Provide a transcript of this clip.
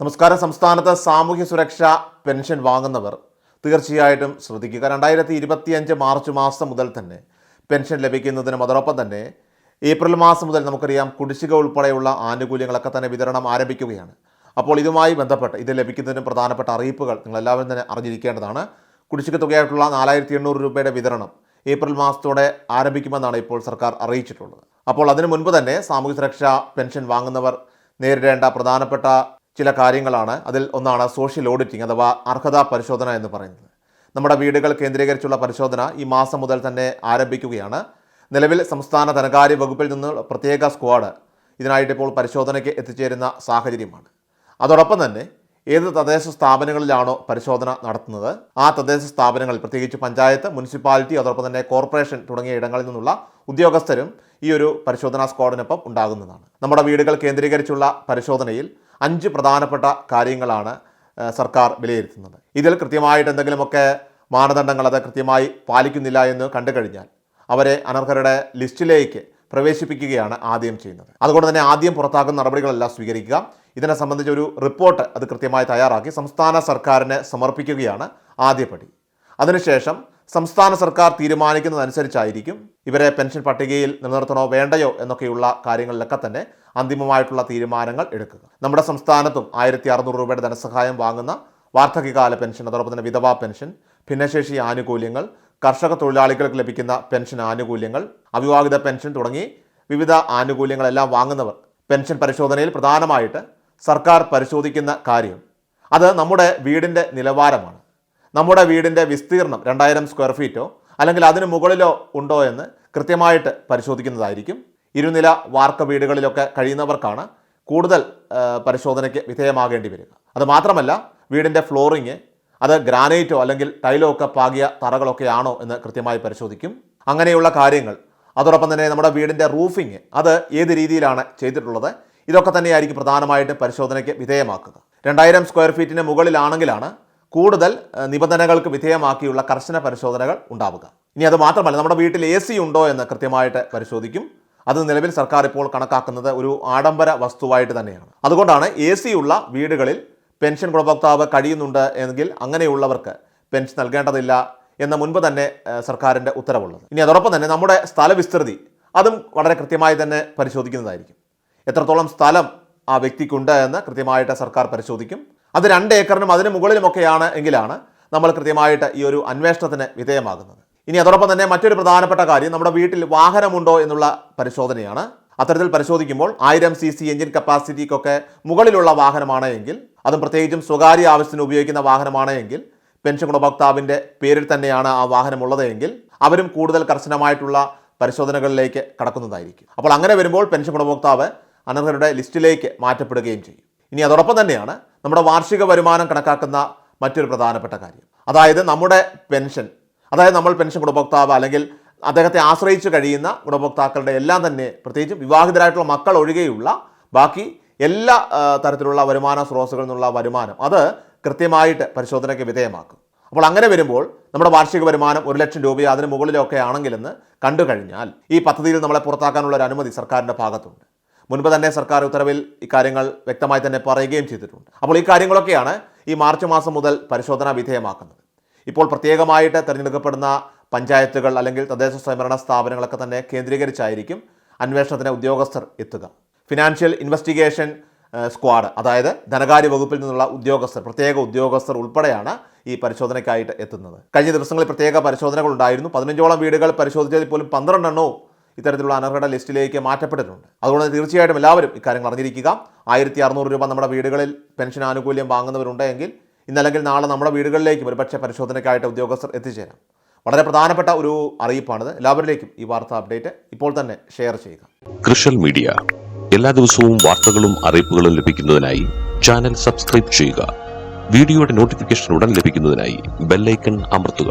നമസ്കാരം. സംസ്ഥാനത്ത് സാമൂഹ്യ സുരക്ഷാ പെൻഷൻ വാങ്ങുന്നവർ തീർച്ചയായിട്ടും ശ്രദ്ധിക്കുക. രണ്ടായിരത്തി ഇരുപത്തിയഞ്ച് മാർച്ച് മാസം മുതൽ തന്നെ പെൻഷൻ ലഭിക്കുന്നതിനും അതോടൊപ്പം തന്നെ ഏപ്രിൽ മാസം മുതൽ നമുക്കറിയാം കുടിശ്ശിക ഉൾപ്പെടെയുള്ള ആനുകൂല്യങ്ങളൊക്കെ തന്നെ വിതരണം ആരംഭിക്കുകയാണ്. അപ്പോൾ ഇതുമായി ബന്ധപ്പെട്ട് ഇത് ലഭിക്കുന്നതിനും പ്രധാനപ്പെട്ട അറിയിപ്പുകൾ നിങ്ങളെല്ലാവരും തന്നെ അറിഞ്ഞിരിക്കേണ്ടതാണ്. കുടിശ്ശിക തുകയായിട്ടുള്ള നാലായിരത്തി എണ്ണൂറ് രൂപയുടെ വിതരണം ഏപ്രിൽ മാസത്തോടെ ആരംഭിക്കുമെന്നാണ് ഇപ്പോൾ സർക്കാർ അറിയിച്ചിട്ടുള്ളത്. അപ്പോൾ അതിനു മുൻപ് തന്നെ സാമൂഹ്യ സുരക്ഷാ പെൻഷൻ വാങ്ങുന്നവർ നേരിടേണ്ട പ്രധാനപ്പെട്ട ചില കാര്യങ്ങളാണ് അതിൽ ഒന്നാണ് സോഷ്യൽ ഓഡിറ്റിംഗ് അഥവാ അർഹതാ പരിശോധന എന്ന് പറയുന്നത്. നമ്മുടെ വീടുകൾ കേന്ദ്രീകരിച്ചുള്ള പരിശോധന ഈ മാസം മുതൽ തന്നെ ആരംഭിക്കുകയാണ്. നിലവിൽ സംസ്ഥാന ധനകാര്യ വകുപ്പിൽ നിന്ന് പ്രത്യേക സ്ക്വാഡ് ഇതിനായിട്ട് ഇപ്പോൾ പരിശോധനയ്ക്ക് എത്തിച്ചേരുന്ന സാഹചര്യമാണ്. അതോടൊപ്പം തന്നെ ഏത് തദ്ദേശ സ്ഥാപനങ്ങളിലാണോ പരിശോധന നടത്തുന്നത്? ആ തദ്ദേശ സ്ഥാപനങ്ങളിൽ പ്രത്യേകിച്ച് പഞ്ചായത്ത് മുനിസിപ്പാലിറ്റി അതോടൊപ്പം തന്നെ കോർപ്പറേഷൻ തുടങ്ങിയ ഇടങ്ങളിൽ നിന്നുള്ള ഉദ്യോഗസ്ഥരും ഈ ഒരു പരിശോധനാ സ്ക്വാഡിനൊപ്പം ഉണ്ടാകുന്നതാണ്. നമ്മുടെ വീടുകൾ കേന്ദ്രീകരിച്ചുള്ള പരിശോധനയിൽ അഞ്ച് പ്രധാനപ്പെട്ട കാര്യങ്ങളാണ് സർക്കാർ വിലയിരുത്തുന്നത്. ഇതിൽ കൃത്യമായിട്ട് എന്തെങ്കിലുമൊക്കെ മാനദണ്ഡങ്ങൾ അത് കൃത്യമായി പാലിക്കുന്നില്ല എന്ന് കണ്ടു കഴിഞ്ഞാൽ അവരെ അനർഹരുടെ ലിസ്റ്റിലേക്ക് പ്രവേശിപ്പിക്കുകയാണ് ആദ്യം ചെയ്യുന്നത്. അതുകൊണ്ട് തന്നെ ആദ്യം പുറത്താക്കുന്ന നടപടികളെല്ലാം സ്വീകരിക്കുക. ഇതിനെ സംബന്ധിച്ച് ഒരു റിപ്പോർട്ട് അത് കൃത്യമായി തയ്യാറാക്കി സംസ്ഥാന സർക്കാരിനെ സമർപ്പിക്കുകയാണ് ആദ്യപടി. അതിനുശേഷം സംസ്ഥാന സർക്കാർ തീരുമാനിക്കുന്നതനുസരിച്ചായിരിക്കും ഇവരെ പെൻഷൻ പട്ടികയിൽ നിലനിർത്തണോ വേണ്ടയോ എന്നൊക്കെയുള്ള കാര്യങ്ങളിലൊക്കെ തന്നെ അന്തിമമായിട്ടുള്ള തീരുമാനങ്ങൾ എടുക്കുക. നമ്മുടെ സംസ്ഥാനത്തും ആയിരത്തി അറുന്നൂറ് രൂപയുടെ ധനസഹായം വാങ്ങുന്ന വാർദ്ധക്യകാല പെൻഷൻ അതോടൊപ്പം തന്നെ വിധവാ പെൻഷൻ ഭിന്നശേഷി ആനുകൂല്യങ്ങൾ കർഷക തൊഴിലാളികൾക്ക് ലഭിക്കുന്ന പെൻഷൻ ആനുകൂല്യങ്ങൾ അവിവാഹിത പെൻഷൻ തുടങ്ങി വിവിധ ആനുകൂല്യങ്ങളെല്ലാം വാങ്ങുന്നവർ പെൻഷൻ പരിശോധനയിൽ പ്രധാനമായിട്ട് സർക്കാർ പരിശോധിക്കുന്ന കാര്യം. അത് നമ്മുടെ വീടിന്റെ നിലവാരമാണ്. നമ്മുടെ വീടിന്റെ വിസ്തീർണം രണ്ടായിരം സ്ക്വയർ ഫീറ്റോ അല്ലെങ്കിൽ അതിന് മുകളിലോ ഉണ്ടോ എന്ന് കൃത്യമായിട്ട് പരിശോധിക്കുന്നതായിരിക്കും. ഇരുനില വാർക്ക വീടുകളിലൊക്കെ കഴിയുന്നവർക്കാണ് കൂടുതൽ പരിശോധനയ്ക്ക് വിധേയമാകേണ്ടി വരിക. അത് മാത്രമല്ല വീടിന്റെ ഫ്ലോറിങ് അത് ഗ്രാനൈറ്റോ അല്ലെങ്കിൽ ടൈലോ ഒക്കെ പാകിയ തറകളൊക്കെ ആണോ എന്ന് കൃത്യമായി പരിശോധിക്കും. അങ്ങനെയുള്ള കാര്യങ്ങൾ. അതോടൊപ്പം തന്നെ നമ്മുടെ വീടിന്റെ റൂഫിങ് അത് ഏത് രീതിയിലാണ് ചെയ്തിട്ടുള്ളത്? ഇതൊക്കെ തന്നെയായിരിക്കും പ്രധാനമായിട്ട് പരിശോധനയ്ക്ക് വിധേയമാക്കുക. രണ്ടായിരം സ്ക്വയർ ഫീറ്റിന് മുകളിലാണെങ്കിലാണ് കൂടുതൽ നിബന്ധനകൾക്ക് വിധേയമാക്കിയുള്ള കർശന പരിശോധനകൾ ഉണ്ടാവുക. ഇനി അത് മാത്രമല്ല നമ്മുടെ വീട്ടിൽ എ സി ഉണ്ടോ എന്ന് കൃത്യമായിട്ട് പരിശോധിക്കും. അത് നിലവിൽ സർക്കാർ ഇപ്പോൾ കണക്കാക്കുന്നത് ഒരു ആഡംബര വസ്തുവായിട്ട് തന്നെയാണ്. അതുകൊണ്ടാണ് എ സി ഉള്ള വീടുകളിൽ പെൻഷൻ ഗുണഭോക്താവ് കഴിയുന്നുണ്ട് എങ്കിൽ അങ്ങനെയുള്ളവർക്ക് പെൻഷൻ നൽകേണ്ടതില്ല എന്ന മുൻപ് തന്നെ സർക്കാരിന്റെ ഉത്തരവുള്ളത്. ഇനി അതോടൊപ്പം തന്നെ നമ്മുടെ സ്ഥലവിസ്തൃതി അതും വളരെ കൃത്യമായി തന്നെ പരിശോധിക്കുന്നതായിരിക്കും. എത്രത്തോളം സ്ഥലം ആ വ്യക്തിക്കുണ്ട് എന്ന് കൃത്യമായിട്ട് സർക്കാർ പരിശോധിക്കും. അത് രണ്ട് ഏക്കറിനും അതിന് മുകളിലുമൊക്കെയാണ് എങ്കിലാണ് നമ്മൾ കൃത്യമായിട്ട് ഈ ഒരു അന്വേഷണത്തിന് വിധേയമാകുന്നത്. ഇനി അതോടൊപ്പം തന്നെ മറ്റൊരു പ്രധാനപ്പെട്ട കാര്യം നമ്മുടെ വീട്ടിൽ വാഹനമുണ്ടോ എന്നുള്ള പരിശോധനയാണ്. അത്തരത്തിൽ പരിശോധിക്കുമ്പോൾ ആയിരം സി സി എഞ്ചിൻ കപ്പാസിറ്റിക്കൊക്കെ മുകളിലുള്ള വാഹനമാണ് എങ്കിൽ അതും പ്രത്യേകിച്ചും സ്വകാര്യ ആവശ്യത്തിന് ഉപയോഗിക്കുന്ന വാഹനമാണ് എങ്കിൽ പെൻഷൻ ഗുണഭോക്താവിന്റെ പേരിൽ തന്നെയാണ് ആ വാഹനമുള്ളത് എങ്കിൽ അവരും കൂടുതൽ കർശനമായിട്ടുള്ള പരിശോധനകളിലേക്ക് കടക്കുന്നതായിരിക്കും. അപ്പോൾ അങ്ങനെ വരുമ്പോൾ പെൻഷൻ ഗുണഭോക്താവ് അനർഹരുടെ ലിസ്റ്റിലേക്ക് മാറ്റപ്പെടുകയും ചെയ്യും. ഇനി അതോടൊപ്പം തന്നെയാണ് നമ്മുടെ വാർഷിക വരുമാനം കണക്കാക്കുന്ന മറ്റൊരു പ്രധാനപ്പെട്ട കാര്യം. അതായത് നമ്മുടെ പെൻഷൻ. അതായത് നമ്മൾ പെൻഷൻ ഗുണഭോക്താവ് അല്ലെങ്കിൽ അദ്ദേഹത്തെ ആശ്രയിച്ച് കഴിയുന്ന ഗുണഭോക്താക്കളുടെ എല്ലാം തന്നെ പ്രത്യേകിച്ച് വിവാഹിതരായിട്ടുള്ള മക്കൾ ഒഴികെയുള്ള ബാക്കി എല്ലാ തരത്തിലുള്ള വരുമാന സ്രോതസ്സുകളിൽ നിന്നുള്ള വരുമാനം അത് കൃത്യമായിട്ട് പരിശോധനയ്ക്ക് വിധേയമാക്കും. അപ്പോൾ അങ്ങനെ വരുമ്പോൾ നമ്മുടെ വാർഷിക വരുമാനം ഒരു ലക്ഷം രൂപയോ അതിന് മുകളിലൊക്കെ ആണെങ്കിലെന്ന് കണ്ടു കഴിഞ്ഞാൽ ഈ പദ്ധതിയിൽ നമ്മളെ പുറത്താക്കാനുള്ള ഒരു അനുമതി സർക്കാരിന്റെ ഭാഗത്തുണ്ട്. മുൻപ് തന്നെ സർക്കാർ ഉത്തരവിൽ ഇക്കാര്യങ്ങൾ വ്യക്തമായി തന്നെ പറയുകയും ചെയ്തിട്ടുണ്ട്. അപ്പോൾ ഈ കാര്യങ്ങളൊക്കെയാണ് ഈ മാർച്ച് മാസം മുതൽ പരിശോധനാ വിധേയമാക്കുന്നത്. ഇപ്പോൾ പ്രത്യേകമായിട്ട് തിരഞ്ഞെടുക്കപ്പെടുന്ന പഞ്ചായത്തുകൾ അല്ലെങ്കിൽ തദ്ദേശ സ്വയംഭരണ സ്ഥാപനങ്ങളൊക്കെ തന്നെ കേന്ദ്രീകരിച്ചായിരിക്കും അന്വേഷണത്തിന് ഉദ്യോഗസ്ഥർ എത്തുക. ഫിനാൻഷ്യൽ ഇൻവെസ്റ്റിഗേഷൻ സ്ക്വാഡ് അതായത് ധനകാര്യ വകുപ്പിൽ നിന്നുള്ള ഉദ്യോഗസ്ഥർ പ്രത്യേക ഉദ്യോഗസ്ഥർ ഉൾപ്പെടെയാണ് ഈ പരിശോധനയ്ക്കായിട്ട് എത്തുന്നത്. കഴിഞ്ഞ ദിവസങ്ങളിൽ പ്രത്യേക പരിശോധനകൾ ഉണ്ടായിരുന്നു. പതിനഞ്ചോളം വീടുകൾ പരിശോധിച്ചതിൽ പോലും പന്ത്രണ്ടെണ്ണവും ഇത്തരത്തിലുള്ള അനർഹരുടെ ലിസ്റ്റിലേക്ക് മാറ്റപ്പെട്ടിട്ടുണ്ട്. അതുകൊണ്ട് തീർച്ചയായിട്ടും എല്ലാവരും ഇക്കാര്യങ്ങൾ അറിഞ്ഞിരിക്കുക. ആയിരത്തി അറുന്നൂറ് രൂപ നമ്മുടെ വീടുകളിൽ പെൻഷൻ ആനുകൂല്യം വാങ്ങുന്നവരുണ്ടെങ്കിൽ ഇന്നല്ലെങ്കിൽ നാളെ നമ്മുടെ വീടുകളിലേക്കും ഒരുപക്ഷെ പരിശോധനയ്ക്കായിട്ട് ഉദ്യോഗസ്ഥർ എത്തിച്ചേരാം. വളരെ പ്രധാനപ്പെട്ട ഒരു അറിയിപ്പാണിത്. എല്ലാവരിലേക്കും ഈ വാർത്ത അപ്ഡേറ്റ് ഇപ്പോൾ തന്നെ ഷെയർ ചെയ്യുക. Social media. എല്ലാ ദിവസവും വാർത്തകളും അറിയിപ്പുകളും ലഭിക്കുന്നതിനായി ചാനൽ സബ്സ്ക്രൈബ് ചെയ്യുക. വീഡിയോയുടെ നോട്ടിഫിക്കേഷൻ ഉടൻ ലഭിക്കുന്നതിനായി ബെല്ലൈക്കൺ അമർത്തുക.